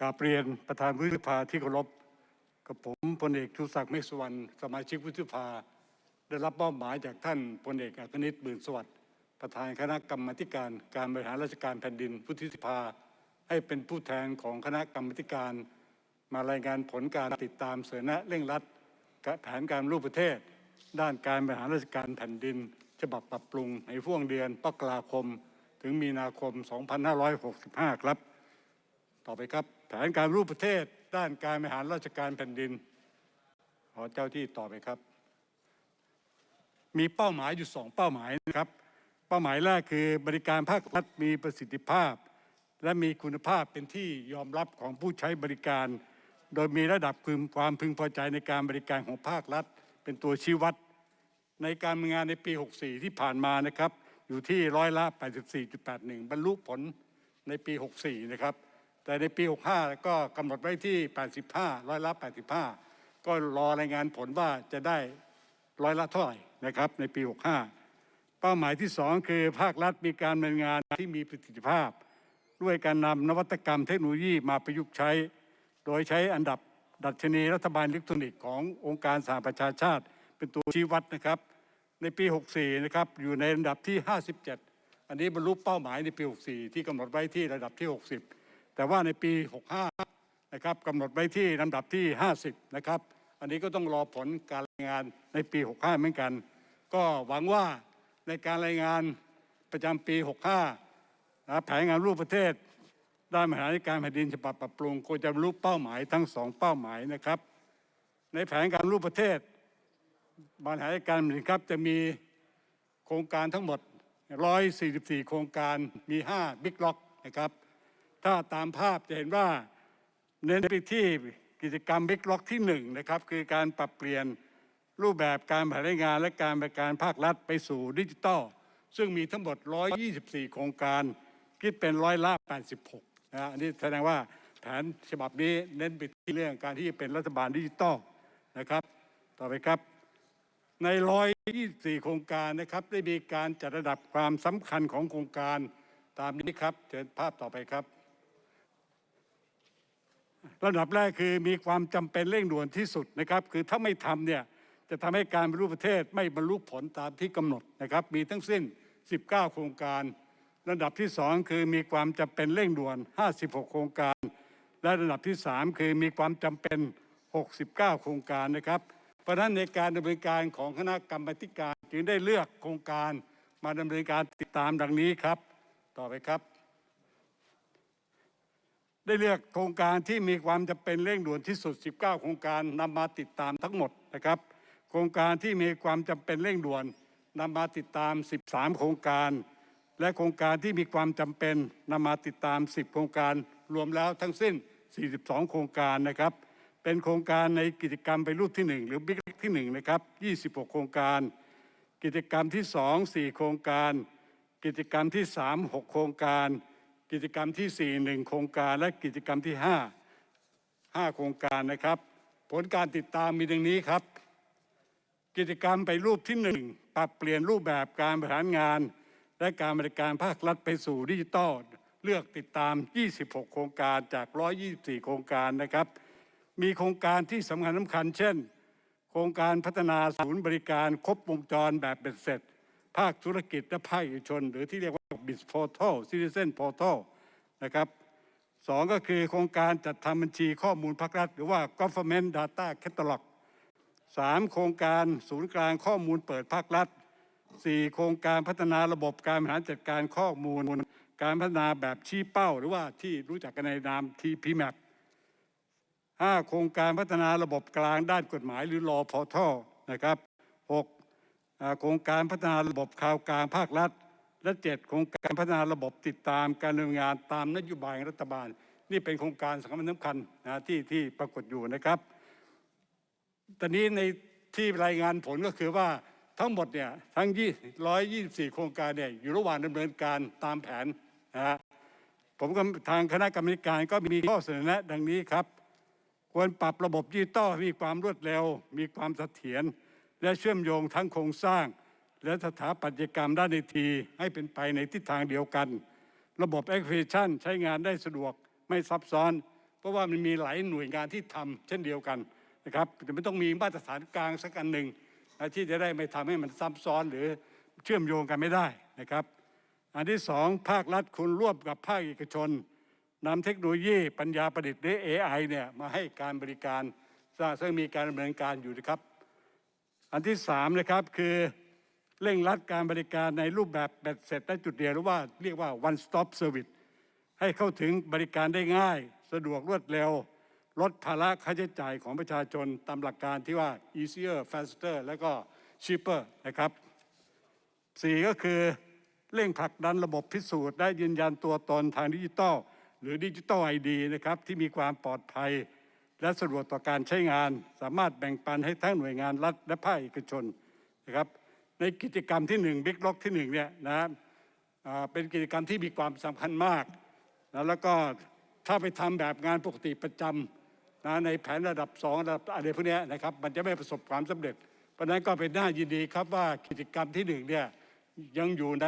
กราบเรียนประธานวุฒิภาที่เคารพกับผมพลเอกชูศักดิ์เมฆสุวรรณสมาชิกวุฒิภา ได้รับมอบหมายจากท่านพลเอกอัคนิตหมื่นสวัสดิ์ประธานคณะกรรมาธิการการบริหารราชการแผ่นดินวุฒิภา ให้เป็นผู้แทนของคณะกรรมาธิการมารายงานผลการติดตามเสนอเร่งรัดแผนการรูปประเทศ ด้านการบริหารราชการแผ่นดิน ฉบับปรับปรุงในช่วงเดือนมกราคม ถึงมีนาคม 2565 ครับ ต่อไปครับ แผนการรูปประเทศด้านการบริหารราชการแผ่นดิน ขอเจ้าที่ต่อไปครับ มีเป้าหมายอยู่สองเป้าหมายนะครับ เป้าหมายแรกคือบริการภาครัฐมีประสิทธิภาพ และมีคุณภาพเป็นที่ยอมรับของผู้ใช้บริการ โดยมีระดับความพึงพอใจในการบริการของภาครัฐ เป็นตัวชี้วัด ในการทำงานในปี 64 ที่ผ่านมานะครับ อยู่ที่ร้อยละ 84.81 บรรลุผลในปี 64 นะครับ แต่ในปี 65 ก็กำหนดไว้ที่ 85 ร้อยละ 85 ก็รอรายงานผลว่าจะได้ร้อยละเท่าไหร่นะครับในปี 65 เป้าหมายที่ 2 คือภาครัฐมีการดำเนินงานที่มีประสิทธิภาพ ด้วยการนำนวัตกรรมเทคโนโลยีมาประยุกต์ใช้ โดยใช้อันดับดัชนีรัฐบาลอิเล็กทรอนิกส์ขององค์การสหประชาชาติ เป็นตัวชี้วัดนะครับ ในปี 64 นะครับอยู่ในอันดับที่ 57 อันนี้บรรลุเป้าหมายในปี 64 ที่กำหนดไว้ที่ระดับที่ 60 แต่ว่าในปี 65 นะครับกำหนดไว้ที่ลำดับที่ 50 นะครับ อันนี้ก็ต้องรอผลการรายงานในปี 65 เหมือนกัน ก็หวังว่าในการรายงานประจำปี 65นะแผนงานรูปประเทศด้านบริหาการแผ่นดินฉบับปรับปรุงควรจะรรลุเป้าหมายทั้งสองเป้าหมายนะครับ ในแผนการรูปประเทศบริหารการแผ่นดินครับจะมีโครงการทั้งหมด 144 โครงการมี 5 บิ๊กล็อกนะครับ ถ้าตามภาพจะเห็นว่าเน้นไปที่กิจกรรมบิ๊กล็อกที่1นะครับคือการปรับเปลี่ยนรูปแบบการบริหงานและการบริการภาครัฐไปสู่ดิจิทัลซึ่งมีทั้งหมด 124 โครงการคิดเป็นร้อยละ 86นะฮะอันนี้แสดงว่าแผนฉบับนี้เน้นไปที่เรื่องการที่จะเป็นรัฐบาลดิจิทัลนะครับ ต่อไปครับ ใน 124 โครงการนะครับ ได้มีการจัดระดับความสำคัญของโครงการตามนี้ครับ เชิญภาพต่อไปครับ ระดับแรกคือมีความจำเป็นเร่งด่วนที่สุดนะครับ คือถ้าไม่ทำเนี่ยจะทำให้การบรรลุประเทศไม่บรรลุผลตามที่กำหนดนะครับ มีทั้งสิ้น 19 โครงการ ระดับที่ 2 คือมีความจำเป็นเร่งด่วน 56 โครงการ และระดับที่ 3 คือมีความจำเป็น 69 โครงการนะครับ เพราะฉะนั้นในการดำเนินการของคณะกรรมการจึงได้เลือกโครงการมาดำเนินการติดตามดังนี้ครับ ต่อไปครับ ได้เลือกโครงการที่มีความจำเป็นเร่งด่วนที่สุด 19 โครงการนำมาติดตามทั้งหมดนะครับ โครงการที่มีความจำเป็นเร่งด่วนนำมาติดตาม 13 โครงการ และโครงการที่มีความจำเป็นนำมาติดตาม 10 โครงการ รวมแล้วทั้งสิ้น 42 โครงการนะครับ เป็นโครงการในกิจกรรมไปรูปที่ 1 หรือบิ๊กที่1นะครับ26 โครงการ กิจกรรมที่ 2 4 โครงการ กิจกรรมที่ 3 6 โครงการ กิจกรรมที่ 4 1 โครงการและกิจกรรมที่ 5 5 โครงการนะครับ ผลการติดตามมีดังนี้ครับ กิจกรรมไปรูปที่ 1 ปรับเปลี่ยนรูปแบบการบริหารงาน และการบริการภาครัฐไปสู่ดิจิทัลเลือกติดตาม 26 โครงการจาก 124 โครงการนะครับ มีโครงการที่สำคัญสำคัญ เช่น โครงการพัฒนาศูนย์บริการครบวงจรแบบเบ็ดเสร็จ ภาคธุรกิจและภาคเอกชน หรือที่เรียกว่า BIS Portal Citizen Portal นะครับสองก็คือโครงการจัดทำบัญชีข้อมูลภาครัฐ หรือว่า Government Data Catalog สามโครงการศูนย์กลางข้อมูลเปิดภาครัฐสี่โครงการพัฒนาระบบการบริหารจัดการข้อมูล การพัฒนาแบบชี้เป้า หรือว่าที่รู้จักกันในนาม TPMAP ห้าโครงการพัฒนาระบบกลางด้านกฎหมายหรือรอพอท่อนะครับหกโครงการพัฒนาระบบข่าวกลางภาครัฐ และเจ็ดโครงการพัฒนาระบบติดตามการดำเนินงานตามนโยบายรัฐบาล นี่เป็นโครงการสำคัญสำคัญนะที่ที่ปรากฏอยู่นะครับ ตอนนี้ในที่รายงานผลก็คือว่าทั้งหมดเนี่ยทั้ง124 โครงการเนี่ยอยู่ระหว่างดำเนินการตามแผนนะฮะผมก็ทางคณะกรรมการก็มีข้อเสนอแนะดังนี้ครับ ควรปรับระบบดิจิตอลมีความรวดเร็ว มีความเสถียรและเชื่อมโยงทั้งโครงสร้าง และสถาปัตยกรรมด้านไอทีให้เป็นไปในทิศทางเดียวกัน ระบบแอปพลิเคชันใช้งานได้สะดวกไม่ซับซ้อน เพราะว่ามันมีหลายหน่วยงานที่ทำเช่นเดียวกันนะครับแต่ไม่ต้องมีมาตรฐานกลางสักอันหนึ่งที่จะได้ไม่ทำให้มันซับซ้อนหรือเชื่อมโยงกันไม่ได้นะครับ อันที่สองภาครัฐคุณร่วมกับภาคเอกชนนำเทคโนโลยีปัญญาประดิษฐ์หรือ AI เนี่ยมาให้การบริการซึ่งมีการดำเนินการอยู่นะครับ อันที่สามนะครับคือ เร่งรัดการบริการในรูปแบบเบ็ดเสร็จได้จุดเดียวหรือว่าเรียกว่า one stop service ให้เข้าถึงบริการได้ง่าย สะดวกรวดเร็ว ลดภาระค่าใช้จ่ายของประชาชนตามหลักการที่ว่า easier faster แล้วก็ cheaper นะครับสี่ก็คือเร่งผลักดันระบบพิสูจน์และยืนยันตัวตนทางดิจิทัลหรือดิจิทัลไอดีนะครับที่มีความปลอดภัย และสะดวกต่อการใช้งาน สามารถแบ่งปันให้ทั้งหน่วยงานรัฐและภาคเอกชนนะครับ ในกิจกรรมที่หนึ่งบิ๊กล็อกที่หนึ่งเนี่ยนะอ่าเป็นกิจกรรมที่มีความสำคัญมากนะแล้วก็ถ้าไปทำแบบงานปกติประจำนะในแผนระดับสองระดับอะไรพวกนี้นะครับ มันจะไม่ประสบความสำเร็จ เพราะฉะนั้นก็เป็นหน้ายินดีครับว่ากิจกรรมที่หนึ่งเนี่ยยังอยู่ใน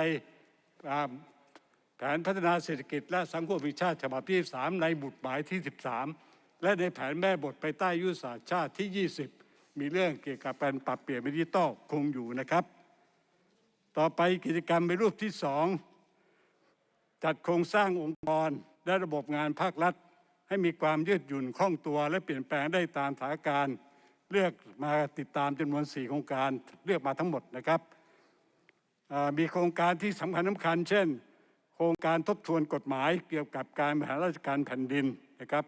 แผนพัฒนาเศรษฐกิจและสังคมแห่งชาติฉบับที่ 3 ในบุตรหมายที่ 13 และในแผนแม่บทไปใต้ยุทธศาสตร์ชาติที่ 20 มีเรื่องเกี่ยวกับการปรับเปลี่ยนดิจิตอลคงอยู่นะครับ ต่อไปกิจกรรมในรูปที่สองจัดโครงสร้างองค์กรและระบบงานภาครัฐ ให้มีความยืดหยุ่นคล่องตัว และเปลี่ยนแปลงได้ตามสถานการณ์ เลือกมาติดตามจำนวน 4 โครงการเลือกมาทั้งหมดนะครับมีโครงการที่สำคัญสำคัญ เช่น โครงการทบทวนกฎหมายเกี่ยวกับการบริหารราชการแผ่นดินนะครับ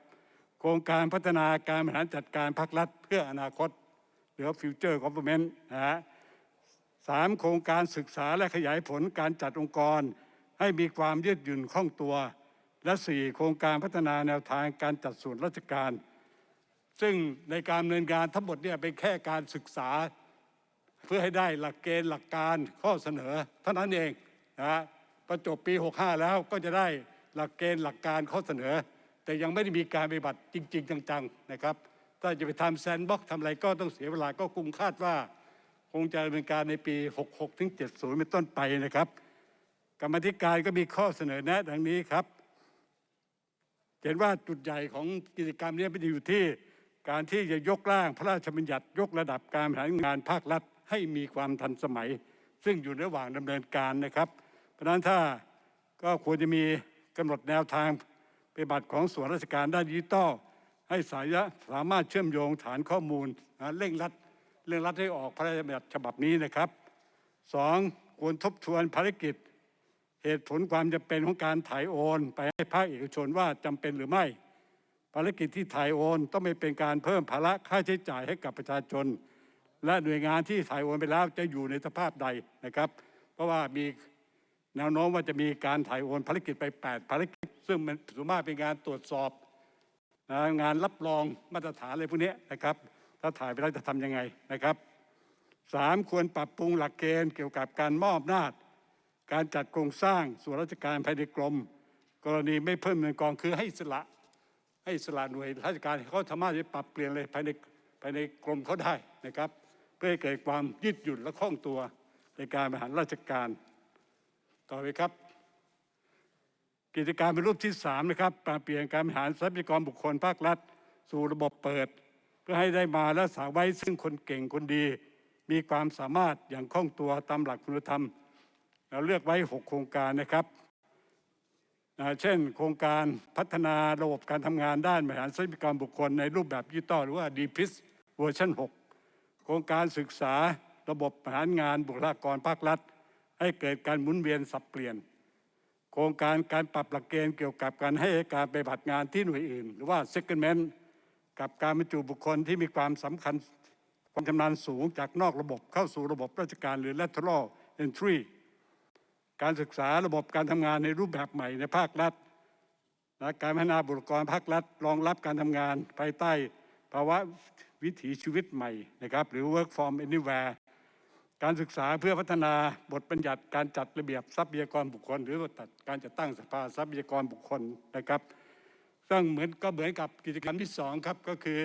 โครงการพัฒนาการบริหารจัดการภาครัฐ เพื่ออนาคตหรือ Future Government นะฮะ สามโครงการศึกษาและขยายผลการจัดองค์กร ให้มีความยืดหยุ่นคล่องตัว และสี่โครงการพัฒนาแนวทางการจัดส่วนราชการ ซึ่งในการดำเนินการทั้งหมดเนี่ยเป็นแค่การศึกษา เพื่อให้ได้หลักเกณฑ์หลักการข้อเสนอเท่านั้นเองนะฮะจบปี 65 แล้วก็จะได้หลักเกณฑ์หลักการข้อเสนอ แต่ยังไม่ได้มีการปฏิบัติจริง ๆ จังๆนะครับ ถ้าจะไปทำแซนด์บ็อกซ์ทำอะไรก็ต้องเสียเวลาก็คงคาดว่า คงจะดำเนินการในปี 66 ถึง 70 เป็นต้นไปนะครับ กรรมธิการก็มีข้อเสนอแนะดังนี้ครับ เห็นว่าจุดใหญ่ของกิจกรรมนี้ไม่อยู่ที่การที่จะยกร่างพระราชบัญญัติยกระดับการบริหารงานภาครัฐให้มีความทันสมัย ซึ่งอยู่ระหว่างดำเนินการนะครับ เพราะฉะนั้นถ้าก็ควรจะมีกำหนดแนวทางปฏิบัติของส่วนราชการด้านดิจิทัลให้สายะสามารถเชื่อมโยงฐานข้อมูลเร่งรัด เรื่องรัดให้ออกพระราชบัญญัติฉบับนี้นะครับสองควรทบทวนภารกิจ เหตุผลความจำเป็นของการถ่ายโอน ไปให้ภาคเอกชนว่าจำเป็นหรือไม่ ภารกิจที่ถ่ายโอนต้องไม่เป็นการเพิ่มภาระค่าใช้จ่ายให้กับประชาชน และหน่วยงานที่ถ่ายโอนไปแล้วจะอยู่ในสภาพใดนะครับ เพราะว่ามีแนวโน้มว่าจะมีการถ่ายโอนภารกิจไป 8 ภารกิจ ซึ่งมันส่วนมากเป็นการตรวจสอบงานรับรองมาตรฐานอะไรพวกนี้นะครับ ถ้าถ่ายไปแล้วจะทำยังไงนะครับสามควรปรับปรุงหลักเกณฑ์เกี่ยวกับการมอบอำนาจ การจัดโครงสร้างส่วนราชการภายในกรม กรณีไม่เพิ่มเงินกองคือให้สละ ให้สละหน่วยราชการเขาสามารถจะปรับเปลี่ยนอะไรภายในภายในกรมเขาได้นะครับ เพื่อให้เกิดความยืดหยุ่นและคล่องตัวในการบริหารราชการ ต่อไปครับ กิจการเป็นรูปที่สามนะครับปรับเปลี่ยนการบริหารทรัพยากรบุคคลภาครัฐ สู่ระบบเปิด เพื่อให้ได้มาและสาไว้ซึ่งคนเก่งคนดี มีความสามารถอย่างคล่องตัวตามหลักคุณธรรม เราเลือกไว้ 6 โครงการนะครับ เช่น โครงการพัฒนาระบบการทำงานด้านบริหารทรัพยากรบุคคลในรูปแบบดิจิตอลหรือว่า DPIS เวอร์ชัน6 โครงการศึกษาระบบบริหารงานบุคลากรภาครัฐ ให้เกิดการหมุนเวียนสับเปลี่ยน โครงการการปรับหลักเกณฑ์เกี่ยวกับการให้การไปฏิบัติงานที่หน่วยอื่น หรือว่า secondment กับการบรรจุบุคคลที่มีความสำคัญความชำนาญสูงจากนอกระบบเข้าสู่ระบบราชการหรือ lateral entry การศึกษาระบบการทำงานในรูปแบบใหม่ในภาครัฐและการพัฒนาบุคลากรภาครัฐ รองรับการทำงานภายใต้ภาวะวิถีชีวิตใหม่นะครับ หรือ work from anywhere การศึกษาเพื่อพัฒนาบทบัญญัติการจัดระเบียบทรัพยากรบุคคล หรือว่าจัดการจัดตั้งสภาทรัพยากรบุคคลนะครับ ซึ่งเหมือนก็เหมือนกับกิจกรรมที่สองครับก็คือ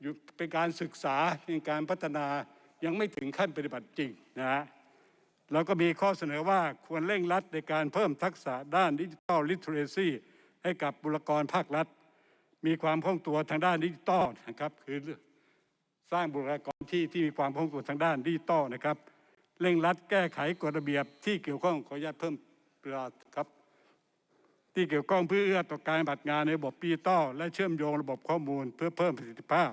อยู่เป็นการศึกษาเป็นการพัฒนายังไม่ถึงขั้นปฏิบัติจริงนะฮะแล้วก็มีข้อเสนอว่าควรเร่งรัดในการเพิ่มทักษะด้านดิจิทัลลิทเรซีให้กับบุคลากรภาครัฐ มีความคล่องตัวทางด้านดิจิตอลนะครับคือสร้างบุคลากรที่ที่มีความคล่องตัวทางด้านดิจิตอลนะครับ เร่งรัดแก้ไขกฎระเบียบที่เกี่ยวข้องขออนุญาตเพิ่มเวลาครับ ที่เกี่ยวข้องเพื่อเอื้อต่อการปฏิบัติงานในระบบดิจิตอลและเชื่อมโยงระบบข้อมูลเพื่อเพิ่มประสิทธิภาพ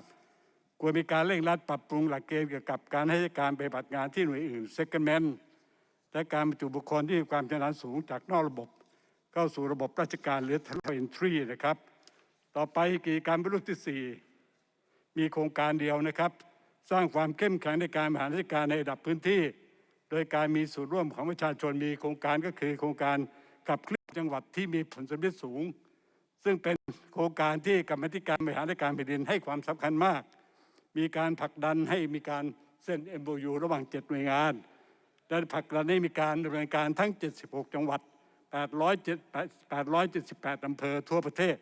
ควรมีการเร่งรัดปรับปรุงหลักเกณฑ์เกี่ยวกับการให้การปฏิบัติงานที่หน่วยอื่น secondment และการบรรจุบุคคลที่มีความชำนาญสูงจากนอกระบบ เข้าสู่ระบบราชการหรือ trial entry นะครับ ต่อไปกิจกรรมรุ่นที่ 4 มีโครงการเดียวนะครับ สร้างความเข้มแข็งในการบริหารราชการในระดับพื้นที่ โดยการมีส่วนร่วมของประชาชนมีโครงการก็คือโครงการ ขับเคลื่อนจังหวัดที่มีผลสำเร็จสูง ซึ่งเป็นโครงการที่กรรมธิการบริหารราชการแผ่นดินให้ความสำคัญมาก มีการผลักดันให้มีการเซ็น MOU ระหว่าง 7 หน่วยงาน และผลักดันให้มีการดำเนินการทั้ง 76 จังหวัด 878อำเภอทั่วประเทศ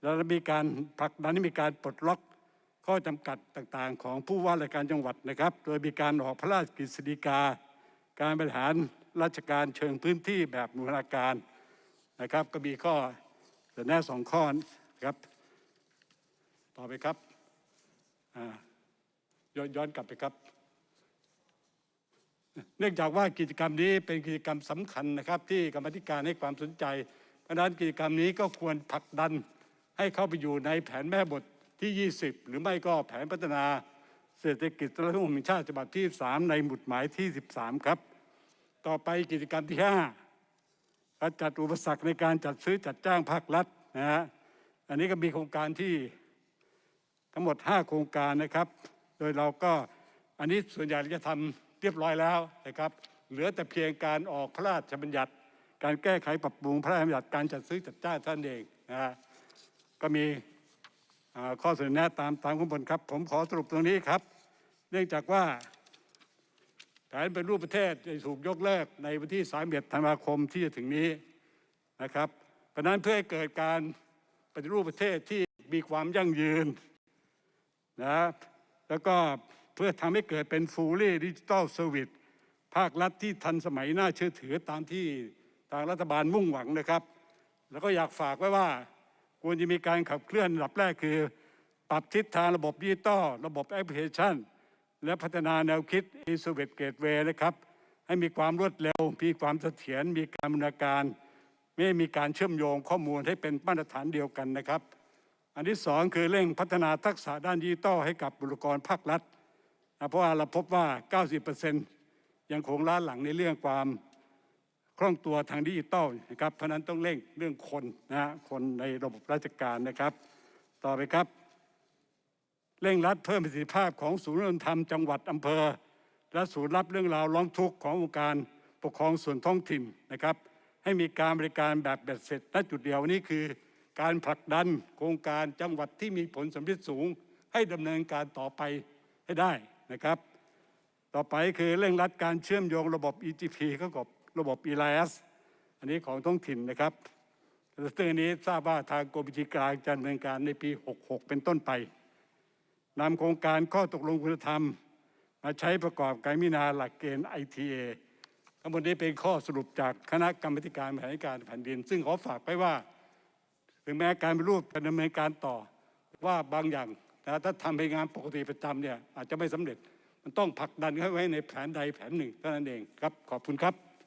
แล้วมีการผลักดันให้มีการปลดล็อกข้อจำกัดต่างๆ ของผู้ว่าราชการจังหวัดนะครับ โดยมีการออกพระราชกฤษฎีกา การบริหาร ราชการเชิงพื้นที่แบบบูรณาการนะครับ ก็มีข้อเสนอแนะสองข้อนะครับ ต่อไปครับย้อนย้อนกลับไปครับ เนื่องจากว่ากิจกรรมนี้เป็นกิจกรรมสำคัญนะครับ ที่กรรมธิการให้ความสนใจ เพราะฉะนั้นกิจกรรมนี้ก็ควรผลักดันให้เข้าไปอยู่ในแผนแม่บทที่ 20 หรือไม่ก็แผนพัฒนาเศรษฐกิจและสังคมแห่งชาติฉบับที่ 3 ในหมุดหมายที่ 13 ครับ ต่อไปกิจกรรมที่5การจัดอุปสรรคในการจัดซื้อจัดจ้างภาครัฐนะฮะอันนี้ก็มีโครงการที่ทั้งหมด 5 โครงการนะครับ โดยเราก็อันนี้ส่วนใหญ่จะทำเรียบร้อยแล้วนะครับ เหลือแต่เพียงการออกพระราชบัญญัติ การแก้ไขปรับปรุงพระราชบัญญัติการจัดซื้อจัดจ้างท่านเองนะฮะก็มีข้อเสนอแนะตามตามข้างบนครับ ผมขอสรุปตรงนี้ครับ เนื่องจากว่า แผนเป็นรูปประเทศจะถูกยกเลิกในวันที่31ธันวาคมที่จะถึงนี้นะครับเพราะนั้นเพื่อให้เกิดการปฏิรูปประเทศที่มีความยั่งยืนนะแล้วก็เพื่อทำให้เกิดเป็น fully digital service ภาครัฐที่ทันสมัยน่าเชื่อถือตามที่ทางรัฐบาลมุ่งหวังนะครับ แล้วก็อยากฝากไว้ว่า ควรจะมีการขับเคลื่อนระดับแรกคือ ปรับทิศทางระบบดิจิตอลระบบแอปพลิเคชัน และพัฒนาแนวคิด e s e r v i c e Gateway นะครับ ให้มีความรวดเร็ว มีความเสถียรมีการบรรณาการ ไม่มีการเชื่อมโยงข้อมูลให้เป็นมาตรฐานเดียวกันนะครับ อันที่สองคือเร่งพัฒนาทักษะด้านดิจิทัลให้กับบุคลากรภาครัฐ เพราะว่าเราพบว่า 90%ยังคงล้าหลังในเรื่องความคล่องตัวทางดิจิทัลนะครับเพราะฉะนั้นต้องเร่งเรื่องคนนะฮะคนในระบบราชการนะครับ ต่อไปครับ เร่งรัดเพิ่มประสิทธิภาพของศูนย์รธรรมจังหวัดอำเภอ และศูนย์รับเรื่องราวร้องทุกข์ขององค์การปกครองส่วนท้องถิ่นนะครับ ให้มีการบริการแบบเบ็ดเสร็จณจุดเดียวนี้คือ การผลักดันโครงการจังหวัดที่มีผลสำเร็จสูง ให้ดำเนินการต่อไปให้ได้นะครับ ต่อไปคือเร่งรัดการเชื่อมโยงระบบ EGP เข้ากับระบบ ELAS อันนี้ของท้องถิ่นนะครับซึ่อันนี้ทราบว่าทางกรมบัญชีกลางจะดำเนินการในปี 66 เป็นต้นไป นำโครงการข้อตกลงคุณธรรม มาใช้ประกอบการพิจารณาหลักเกณฑ์ ITA ทั้งหมดนี้เป็นข้อสรุปจากคณะกรรมการบริหารการแผ่นดิน ซึ่งขอฝากไว้ว่าถึงแม้การเป็นรูปจะดำเนินการต่อว่าบางอย่างนะถ้าทำเป็นงานปกติประจำเนี่ยอาจจะไม่สำเร็จมันต้องผลักดันเข้าไว้ในแผนใดแผนหนึ่งเท่านั้นเองครับขอบคุณครับ